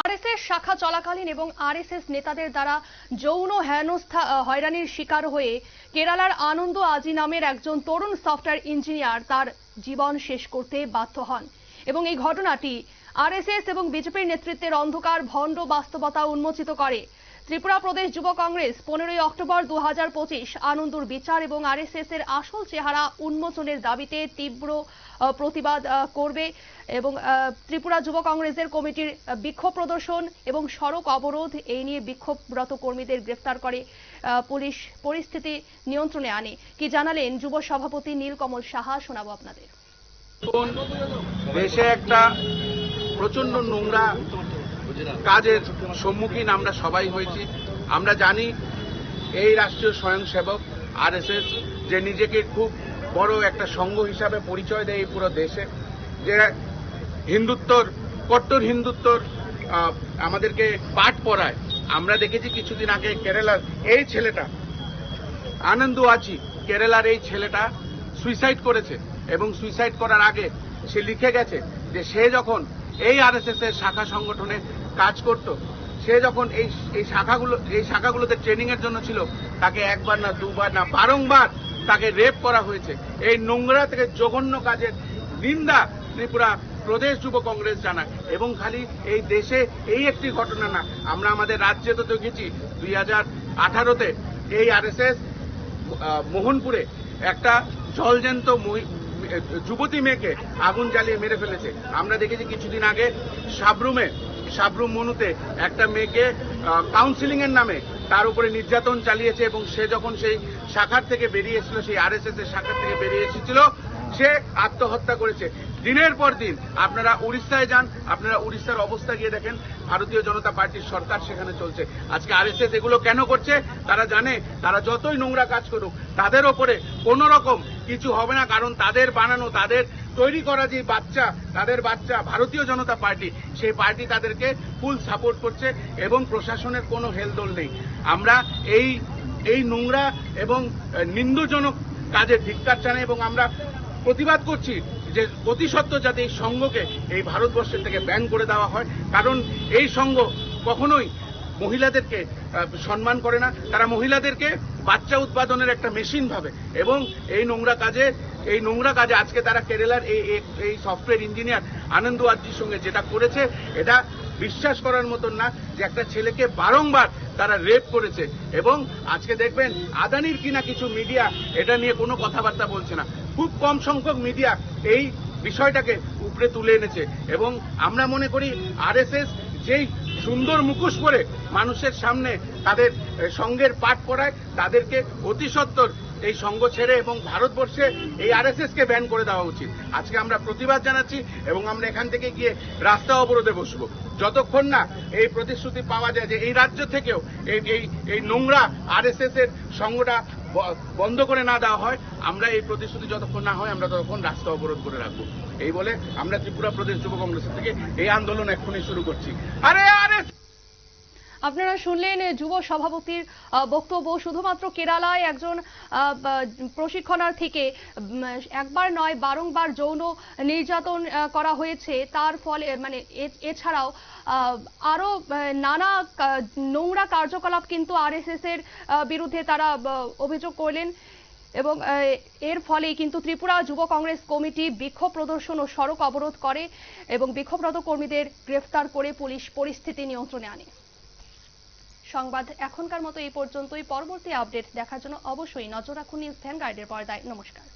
RSS শাখা চলাকালীন এবং আরএসএস নেতাদের দ্বারা যৌন হেনস্থা হয়রানির শিকার হয়ে কেরালার আনন্দ আজি নামের একজন তরুণ সফটওয়্যার ইঞ্জিনিয়ার তার জীবন শেষ করতে বাধ্য হন। এবং এই ঘটনাটি আরএসএস এবং বিজেপির নেতৃত্বের অন্ধকার, ভণ্ড বাস্তবতা উন্মোচিত করে। ত্রিপুরা প্রদেশ যুব কংগ্রেস পনেরোই অক্টোবর দু পঁচিশ আনন্দর বিচার এবং আরএসএস এর আসল চেহারা উন্মোচনের দাবিতে তীব্র প্রতিবাদ করবে এবং ত্রিপুরা যুব কংগ্রেসের কমিটির বিক্ষোভ প্রদর্শন এবং সড়ক অবরোধ এই নিয়ে বিক্ষোভরত কর্মীদের গ্রেফতার করে পুলিশ পরিস্থিতি নিয়ন্ত্রণে আনে। কি জানালেন যুব সভাপতি নীলকমল সাহা, শোনাবো আপনাদের। দেশে একটা প্রচণ্ড নোংরা কাজের সম্মুখীন আমরা সবাই হয়েছি। আমরা জানি এই রাষ্ট্রীয় স্বয়ংসেবক আরএসএস যে নিজেকে খুব বড় একটা সংঘ হিসাবে পরিচয় দেয় এই পুরো দেশে, যে হিন্দুত্বর, কট্টর হিন্দুত্বর আমাদেরকে পাঠ পড়ায়। আমরা দেখেছি কিছুদিন আগে কেরালার এই ছেলেটা, আনন্দ আছি কেরালার এই ছেলেটা সুইসাইড করেছে এবং সুইসাইড করার আগে সে লিখে গেছে যে সে যখন এই আরএসএস এর শাখা সংগঠনে কাজ করত। সে যখন এই এই শাখাগুলো, এই শাখাগুলোতে ট্রেনিং এর জন্য ছিল, তাকে একবার না দুবার না বারংবার তাকে রেপ করা হয়েছে। এই নোংরা থেকে জঘন্য কাজের নিন্দা ত্রিপুরা প্রদেশ যুব কংগ্রেস জানায়। এবং খালি এই দেশে এই একটি ঘটনা না, আমরা আমাদের রাজ্যে তো দেখেছি দুই হাজার আঠারোতে এই আরএসএস মোহনপুরে একটা জলজ্যান্ত যুবতী মেয়েকে আগুন জ্বালিয়ে মেরে ফেলেছে। আমরা দেখেছি কিছুদিন আগে সাবরুমে, সাবরুম মনুতে একটা মেয়েকে কাউন্সিলিং এর নামে তার উপরে নির্যাতন চালিয়েছে এবং সে যখন সেই শাখার থেকে বেরিয়ে এসেছিল, সেই আরএসএস এর শাখার থেকে বেরিয়ে এসেছিল, সে আত্মহত্যা করেছে। দিনের পর দিন, আপনারা উড়িষ্যায় যান, আপনারা উড়িষ্যার অবস্থা গিয়ে দেখেন, ভারতীয় জনতা পার্টির সরকার সেখানে চলছে। আজকে আরএসএস এগুলো কেন করছে? তারা জানে, তারা যতই নোংরা কাজ করুক, তাদের ওপরে কোন রকম কিছু হবে না, কারণ তাদের বানানো, তাদের তৈরি করা যে বাচ্চা, তাদের বাচ্চা ভারতীয় জনতা পার্টি, সেই পার্টি তাদেরকে ফুল সাপোর্ট করছে এবং প্রশাসনের কোনো হেলদোল নেই। আমরা এই এই নোংরা এবং নিন্দজনক কাজে ধিক্কার জানাই এবং আমরা প্রতিবাদ করছি যে অতি সত্ত্বর যাতে এই সংঘকে এই ভারতবর্ষের থেকে ব্যান করে দেওয়া হয়। কারণ এই সংঘ কখনোই মহিলাদেরকে সম্মান করে না, তারা মহিলাদেরকে বাচ্চা উৎপাদনের একটা মেশিন ভাবে। এবং এই নোংরা কাজে, এই নোংরা কাজে আজকে তারা কেরালার এই, এই- সফটওয়্যার ইঞ্জিনিয়ার আনন্দ আজ্জির সঙ্গে যেটা করেছে, এটা বিশ্বাস করার মতন না যে একটা ছেলেকে বারংবার তারা রেপ করেছে। এবং আজকে দেখবেন আদানির কিনা কিছু মিডিয়া এটা নিয়ে কোনো কথাবার্তা বলছে না। খুব কম সংখ্যক মিডিয়া এই বিষয়টাকে উপরে তুলে এনেছে। এবং আমরা মনে করি আরএসএস যেই সুন্দর মুখোশ পরে মানুষের সামনে তাদের সঙ্গের পাঠ করায় তাদেরকে অতি সত্বর এই সঙ্গ ছেড়ে এবং ভারতবর্ষে এই আরএসএস কে ব্যান করে দেওয়া উচিত। আজকে আমরা প্রতিবাদ জানাচ্ছি এবং আমরা এখান থেকে গিয়ে রাস্তা অবরোধে বসবো। যতক্ষণ না এই প্রতিশ্রুতি পাওয়া যায় যে এই রাজ্য থেকেও এই এই নোংরা আরএসএস এর সঙ্গটা বন্ধ করে না দেওয়া হয়, আমরা এই প্রতিশ্রুতি যতক্ষণ না হয়, আমরা ততক্ষণ রাস্তা অবরোধ করে রাখব। এই বলে আমরা ত্রিপুরা প্রদেশ যুব কংগ্রেসের থেকে এই আন্দোলন এখনই শুরু করছি। আরে আরে আপনারা শুনলেন যুব সভাপতির বক্তব্য শুধুমাত্র কেরালায় একজন প্রশিক্ষণার্থীকে একবার নয় বারংবার যৌন নির্যাতন করা হয়েছে। তার ফলে মানে এছাড়াও আহ, আরও নানা নোংরা কার্যকলাপ কিন্তু আরএসএস এর বিরুদ্ধে তারা অভিযোগ করলেন। এবং এর ফলে কিন্তু ত্রিপুরা যুব কংগ্রেস কমিটি বিক্ষোভ প্রদর্শন ও সড়ক অবরোধ করে এবং বিক্ষোভরত কর্মীদের গ্রেফতার করে পুলিশ পরিস্থিতি নিয়ন্ত্রণে আনে। সংবাদ এখনকার মতো এই পর্যন্তই। পরবর্তী আপডেট দেখার জন্য অবশ্যই নজর রাখুন নিউজ ভ্যানগার্ডের পর্দায়। নমস্কার।